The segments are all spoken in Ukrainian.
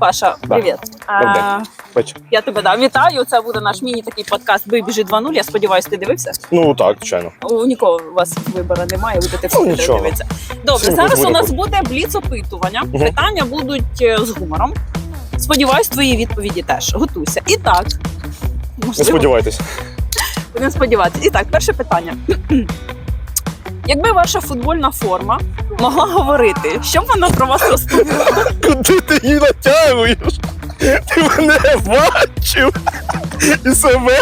Паша, Да. привіт. А, я тебе да, вітаю. Це буде наш міні такий подкаст «Бий біжи 2.0». Я сподіваюся, ти дивився. Ну так, звичайно. У нікого у вас вибору немає, будете всі Ну, дивитися. Добре, Всім зараз у нас буде бліц опитування. Мгм. Питання будуть е, з гумором. Сподіваюсь, твої відповіді теж. Готуйся. І так. Не Можливо, сподівайтесь. будемо сподіватися. І так, перше питання. Якби ваша футбольна форма могла говорити, що б вона про вас розповіла? Куди ти її натягуєш? Ти мене бачив і себе.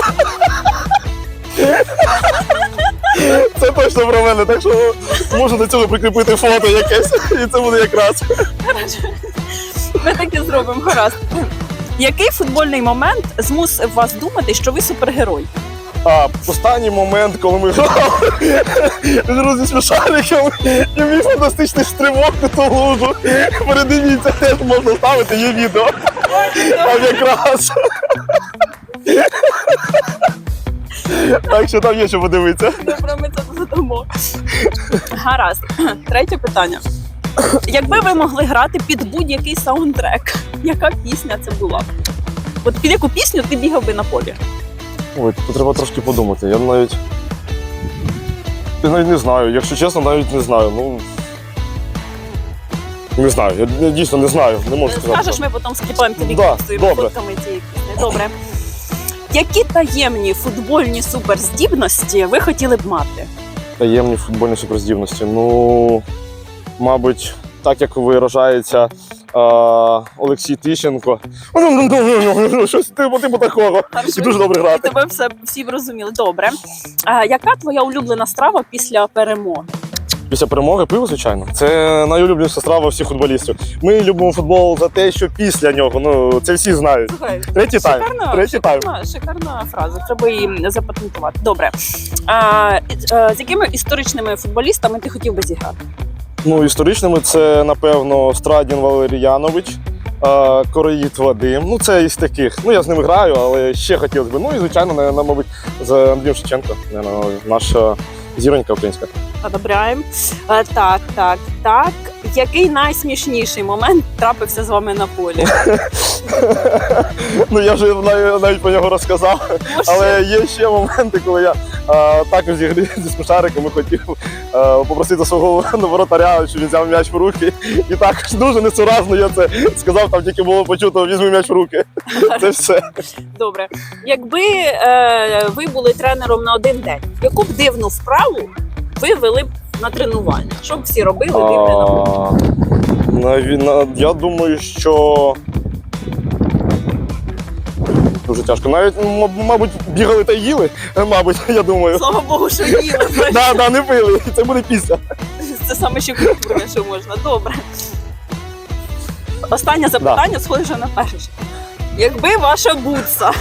Це точно про мене, так що можу до цього прикріпити фото якесь, і це буде якраз. Ми так і зробимо, гаразд. Який футбольний момент змусив вас думати, що ви супергерой? А останній момент, коли ми грали друзі смішариками, і мій фантастичний стрибок на ту лужу. Передивіться, теж можна ставити, є відео. Там якраз. Так що там є що подивитися. Добре, ми це задамо. Гаразд. Третє питання. Якби ви могли грати під будь-який саундтрек, яка пісня це була? От під яку пісню ти бігав би на полі? Ой, тут треба трошки подумати. Я навіть. Я навіть не знаю. Якщо чесно, навіть не знаю. Ну. Не знаю, я, дійсно не знаю, не можу сказати. Скажеш, ми потім скріпаємо тобі Да, добре. цієї пісні. Добре. Які таємні футбольні суперздібності ви хотіли б мати? Таємні футбольні суперздібності. Ну, мабуть, так як виражається Олексій Тищенко. Щось типу, типу такого. І дуже добре грати. тебе все всі зрозуміли. Добре. А, яка твоя улюблена страва після перемоги? Після перемоги пиво, звичайно. Це найулюбленіша страва всіх футболістів. Ми любимо футбол за те, що після нього. Ну, це всі знають. Слухай, Третій тайм. шикарна, Третій тайм. шикарна, шикарна фраза. Треба її запатентувати. Добре. А, а, з якими історичними футболістами ти хотів би зіграти? Ну, історичними це, напевно, Страдін Валеріянович, Короїд Вадим. Ну, це із таких. Ну, я з ними граю, але ще хотілося б. Ну і звичайно, на, на, мабуть, з Андрієм Шевченко, наша зіронька українська. Одобряємо. Так, так, так. Який найсмішніший момент трапився з вами на полі? ну я вже навіть, про нього розказав. Але є ще моменти, коли я також зі зі смішариками хотів попросити свого воротаря, щоб він взяв м'яч в руки. І також дуже несуразно я це сказав, там тільки було почуто, візьми м'яч в руки. Це все. Добре. Якби е, ви були тренером на один день, яку б дивну вправу ви вели б на тренування? Що б всі робили, наві- на- Я думаю, що. Дуже тяжко. Навіть, мабуть, бігали та їли, мабуть, я думаю. Слава Богу, що їли. Да, да, не пили. Це буде після. Це саме ще культурне, що можна. Добре. Останнє запитання схоже на перше. Якби ваша бутса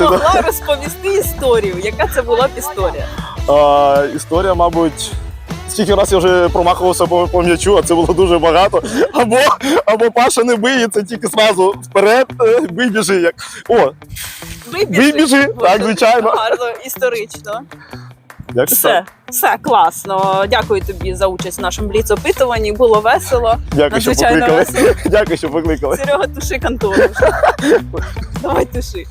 могла розповісти історію, яка це була б історія? А, історія, мабуть. Скільки раз я вже промахувався по, по м'ячу, а це було дуже багато. Або, або Паша не биє, це тільки зразу вперед, е, бий. Як. О, бий біжи, так, звичайно. Гарно, історично. Як Все, все класно. Дякую тобі за участь в нашому бліц-опитуванні. Було весело. Дякую, що покликали. весело. Дякую, що покликали. Серега, туши контору. Давай туши.